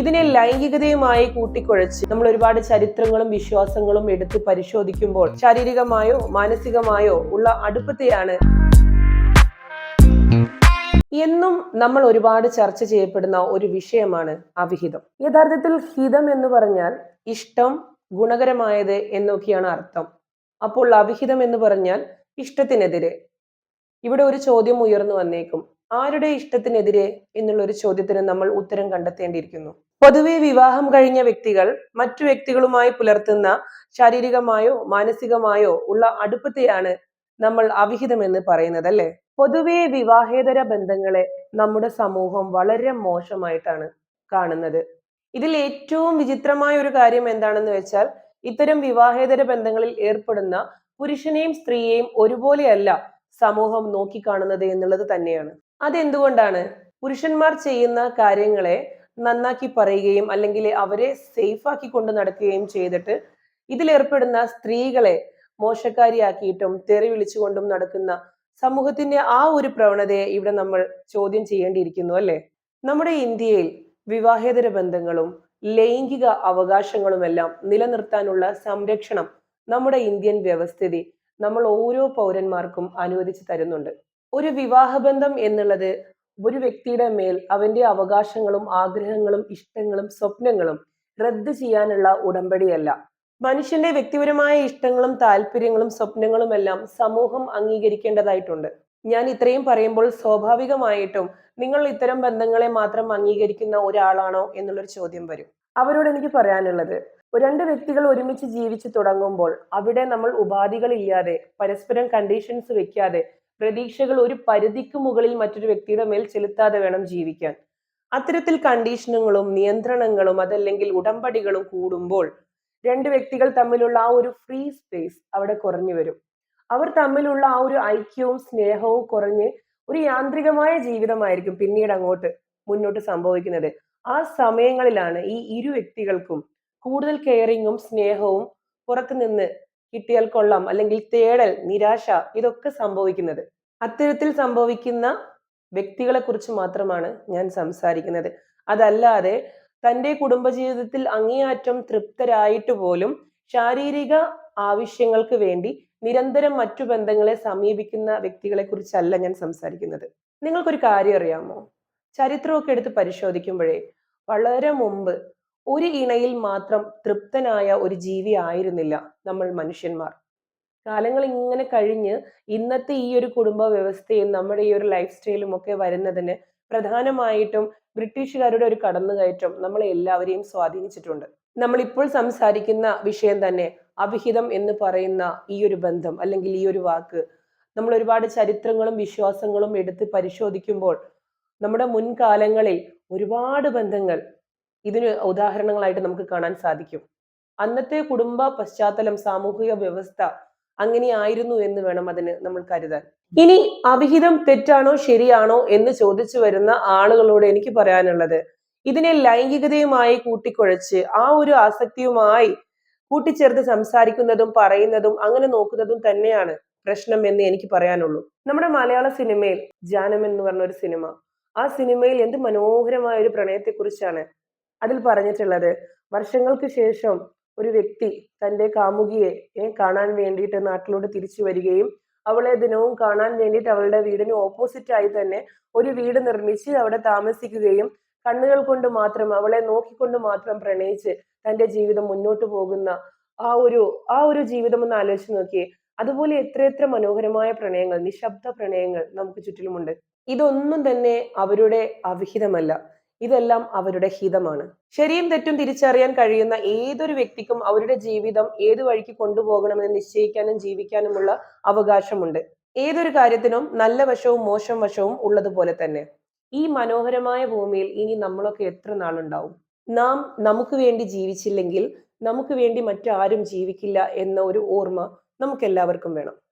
ഇതിനെ ലൈംഗികതയുമായി കൂട്ടിക്കുഴച്ച് നമ്മൾ ഒരുപാട് ചരിത്രങ്ങളും വിശ്വാസങ്ങളും എടുത്ത് പരിശോധിക്കുമ്പോൾ ശാരീരികമായോ മാനസികമായോ ഉള്ള അടുപ്പത്തെയാണ് എന്നും നമ്മൾ ഒരുപാട് ചർച്ച ചെയ്യപ്പെടുന്ന ഒരു വിഷയമാണ് അവിഹിതം. യഥാർത്ഥത്തിൽ ഹിതം എന്ന് പറഞ്ഞാൽ ഇഷ്ടം ഗുണകരമായത് എന്നൊക്കെയാണ് അർത്ഥം. അപ്പോൾ അവിഹിതം എന്ന് പറഞ്ഞാൽ ഇഷ്ടത്തിനെതിരെ. ഇവിടെ ഒരു ചോദ്യം ഉയർന്നു വന്നേക്കും. ആരുടെ ഇഷ്ടത്തിനെതിരെ എന്നുള്ള ഒരു ചോദ്യത്തിന് നമ്മൾ ഉത്തരം കണ്ടെത്തേണ്ടിയിരിക്കുന്നു. പൊതുവെ വിവാഹം കഴിഞ്ഞ വ്യക്തികൾ മറ്റു വ്യക്തികളുമായി പുലർത്തുന്ന ശാരീരികമായോ മാനസികമായോ ഉള്ള അടുപ്പത്തെയാണ് നമ്മൾ അവിഹിതമെന്ന് പറയുന്നത് അല്ലെ? പൊതുവെ വിവാഹേതര ബന്ധങ്ങളെ നമ്മുടെ സമൂഹം വളരെ മോശമായിട്ടാണ് കാണുന്നത്. ഇതിൽ ഏറ്റവും വിചിത്രമായ ഒരു കാര്യം എന്താണെന്ന് വെച്ചാൽ ഇത്തരം വിവാഹേതര ബന്ധങ്ങളിൽ ഏർപ്പെടുന്ന പുരുഷനെയും സ്ത്രീയെയും ഒരുപോലെയല്ല സമൂഹം നോക്കിക്കാണുന്നത് എന്നുള്ളത് തന്നെയാണ്. അതെന്തുകൊണ്ടാണ്? പുരുഷന്മാർ ചെയ്യുന്ന കാര്യങ്ങളെ നന്നാക്കി പറയുകയും അല്ലെങ്കിൽ അവരെ സേഫ് ആക്കി കൊണ്ട് നടക്കുകയും ചെയ്തിട്ട് ഇതിലേർപ്പെടുന്ന സ്ത്രീകളെ മോശക്കാരിയാക്കിയിട്ടും തെറി വിളിച്ചുകൊണ്ടും നടക്കുന്ന സമൂഹത്തിന്റെ ആ ഒരു പ്രവണതയെ ഇവിടെ നമ്മൾ ചോദ്യം ചെയ്യേണ്ടിയിരിക്കുന്നു അല്ലെ? നമ്മുടെ ഇന്ത്യയിൽ വിവാഹേതര ബന്ധങ്ങളും ലൈംഗിക അവകാശങ്ങളുമെല്ലാം നിലനിർത്താനുള്ള സംരക്ഷണം നമ്മുടെ ഇന്ത്യൻ വ്യവസ്ഥിതി നമ്മൾ ഓരോ പൗരന്മാർക്കും അനുവദിച്ചു തരുന്നുണ്ട്. ഒരു വിവാഹബന്ധം എന്നുള്ളത് ഒരു വ്യക്തിയുടെ മേൽ അവന്റെ അവകാശങ്ങളും ആഗ്രഹങ്ങളും ഇഷ്ടങ്ങളും സ്വപ്നങ്ങളും റദ്ദ് ചെയ്യാനുള്ള ഉടമ്പടിയല്ല. മനുഷ്യന്റെ വ്യക്തിപരമായ ഇഷ്ടങ്ങളും താല്പര്യങ്ങളും സ്വപ്നങ്ങളും എല്ലാം സമൂഹം അംഗീകരിക്കേണ്ടതായിട്ടുണ്ട്. ഞാൻ ഇത്രയും പറയുമ്പോൾ സ്വാഭാവികമായിട്ടും നിങ്ങൾ ഇത്തരം ബന്ധങ്ങളെ മാത്രം അംഗീകരിക്കുന്ന ഒരാളാണോ എന്നുള്ളൊരു ചോദ്യം വരും. അവരോട് എനിക്ക് പറയാനുള്ളത് രണ്ട് വ്യക്തികൾ ഒരുമിച്ച് ജീവിച്ചു തുടങ്ങുമ്പോൾ അവിടെ നമ്മൾ ഉപാധികളില്ലാതെ പരസ്പരം കണ്ടീഷൻസ് വെക്കാതെ പ്രതീക്ഷകൾ ഒരു പരിധിക്ക് മുകളിൽ മറ്റൊരു വ്യക്തിയുടെ മേൽ ചെലുത്താതെ വേണം ജീവിക്കാൻ. അത്തരത്തിൽ കണ്ടീഷനുകളും നിയന്ത്രണങ്ങളും അതല്ലെങ്കിൽ ഉടമ്പടികളും കൂടുമ്പോൾ രണ്ട് വ്യക്തികൾ തമ്മിലുള്ള ആ ഒരു ഫ്രീ സ്പേസ് അവിടെ കുറഞ്ഞു വരും. അവർ തമ്മിലുള്ള ആ ഒരു ഐക്യവും സ്നേഹവും കുറഞ്ഞ് ഒരു യാന്ത്രികമായ ജീവിതമായിരിക്കും പിന്നീട് അങ്ങോട്ട് മുന്നോട്ട് സംഭവിക്കുന്നത്. ആ സമയങ്ങളിലാണ് ഈ ഇരു വ്യക്തികൾക്കും കൂടുതൽ കെയറിങ്ങും സ്നേഹവും പുറത്തു നിന്ന് കിട്ടിയാൽ കൊള്ളാം അല്ലെങ്കിൽ തേടൽ നിരാശ ഇതൊക്കെ സംഭവിക്കുന്നത്. അത്തരത്തിൽ സംഭവിക്കുന്ന വ്യക്തികളെ കുറിച്ച് മാത്രമാണ് ഞാൻ സംസാരിക്കുന്നത്. അതല്ലാതെ തന്റെ കുടുംബജീവിതത്തിൽ അങ്ങേയറ്റം തൃപ്തരായിട്ട് പോലും ശാരീരിക ആവശ്യങ്ങൾക്ക് വേണ്ടി നിരന്തരം മറ്റു ബന്ധങ്ങളെ സമീപിക്കുന്ന വ്യക്തികളെ കുറിച്ചല്ല ഞാൻ സംസാരിക്കുന്നത്. നിങ്ങൾക്കൊരു കാര്യം അറിയാമോ? ചരിത്രമൊക്കെ എടുത്ത് പരിശോധിക്കുമ്പോഴേ വളരെ മുമ്പ് ഒരു ഇണയിൽ മാത്രം തൃപ്തനായ ഒരു ജീവി ആയിരുന്നില്ല നമ്മൾ മനുഷ്യന്മാർ. കാലങ്ങൾ ഇങ്ങനെ കഴിഞ്ഞ് ഇന്നത്തെ ഈ ഒരു കുടുംബ വ്യവസ്ഥയും നമ്മുടെ ഈ ഒരു ലൈഫ് സ്റ്റൈലും ഒക്കെ വരുന്നതിന് പ്രധാനമായിട്ടും ബ്രിട്ടീഷുകാരുടെ ഒരു കടന്നുകയറ്റം നമ്മളെ എല്ലാവരെയും സ്വാധീനിച്ചിട്ടുണ്ട്. നമ്മൾ ഇപ്പോൾ സംസാരിക്കുന്ന വിഷയം തന്നെ അവിഹിതം എന്ന് പറയുന്ന ഈ ഒരു ബന്ധം അല്ലെങ്കിൽ ഈ ഒരു വാക്ക്. നമ്മൾ ഒരുപാട് ചരിത്രങ്ങളും വിശ്വാസങ്ങളും എടുത്ത് പരിശോധിക്കുമ്പോൾ നമ്മുടെ മുൻകാലങ്ങളിൽ ഒരുപാട് ബന്ധങ്ങൾ ഇതിന് ഉദാഹരണങ്ങളായിട്ട് നമുക്ക് കാണാൻ സാധിക്കും. അന്നത്തെ കുടുംബ പശ്ചാത്തലം സാമൂഹിക വ്യവസ്ഥ അങ്ങനെയായിരുന്നു എന്ന് വേണം അതിന് നമ്മൾ കരുതാൻ. ഇനി അവിഹിതം തെറ്റാണോ ശരിയാണോ എന്ന് ചോദിച്ചു വരുന്ന ആളുകളോട് എനിക്ക് പറയാനുള്ളത് ഇതിനെ ലൈംഗികതയുമായി കൂട്ടിക്കുഴച്ച് ആ ഒരു ആസക്തിയുമായി കൂട്ടിച്ചേർത്ത് സംസാരിക്കുന്നതും പറയുന്നതും അങ്ങനെ നോക്കുന്നതും തന്നെയാണ് പ്രശ്നം എന്ന് എനിക്ക് പറയാനുള്ളൂ. നമ്മുടെ മലയാള സിനിമയിൽ ജാനം എന്ന് പറഞ്ഞ ഒരു സിനിമ ആ സിനിമയിൽ എന്ത് മനോഹരമായ ഒരു പ്രണയത്തെക്കുറിച്ചാണ് അതിൽ പറഞ്ഞിട്ടുള്ളത്. വർഷങ്ങൾക്ക് ശേഷം ഒരു വ്യക്തി തന്റെ കാമുകിയെ കാണാൻ വേണ്ടിയിട്ട് നാട്ടിലോട്ട് തിരിച്ചു വരികയും അവളെ ദിനവും കാണാൻ വേണ്ടിയിട്ട് അവളുടെ വീടിന് ഓപ്പോസിറ്റ് ആയി തന്നെ ഒരു വീട് നിർമ്മിച്ച് അവിടെ താമസിക്കുകയും കണ്ണുകൾ കൊണ്ട് മാത്രം അവളെ നോക്കിക്കൊണ്ട് മാത്രം പ്രണയിച്ച് തന്റെ ജീവിതം മുന്നോട്ട് പോകുന്ന ആ ഒരു ആ ഒരു ജീവിതം ഒന്ന് ആലോചിച്ച് നോക്കിയേ. അതുപോലെ എത്രയെത്ര മനോഹരമായ പ്രണയങ്ങൾ നിശബ്ദ പ്രണയങ്ങൾ നമുക്ക് ചുറ്റിലുമുണ്ട്. ഇതൊന്നും തന്നെ അവരുടെ അവിഹിതമല്ല. ഇതെല്ലാം അവരുടെ ഹിതമാണ്. ശരിയും തെറ്റും തിരിച്ചറിയാൻ കഴിയുന്ന ഏതൊരു വ്യക്തിക്കും അവരുടെ ജീവിതം ഏതു വഴിക്ക് കൊണ്ടുപോകണമെന്ന് നിശ്ചയിക്കാനും ജീവിക്കാനുമുള്ള അവകാശമുണ്ട്. ഏതൊരു കാര്യത്തിനും നല്ല വശവും മോശം വശവും ഉള്ളതുപോലെ തന്നെ. ഈ മനോഹരമായ ഭൂമിയിൽ ഇനി നമ്മളൊക്കെ എത്ര നാളുണ്ടാവും? നാം നമുക്ക് വേണ്ടി ജീവിച്ചില്ലെങ്കിൽ നമുക്ക് വേണ്ടി മറ്റാരും ജീവിക്കില്ല എന്ന ഒരു ഓർമ്മ നമുക്ക് വേണം.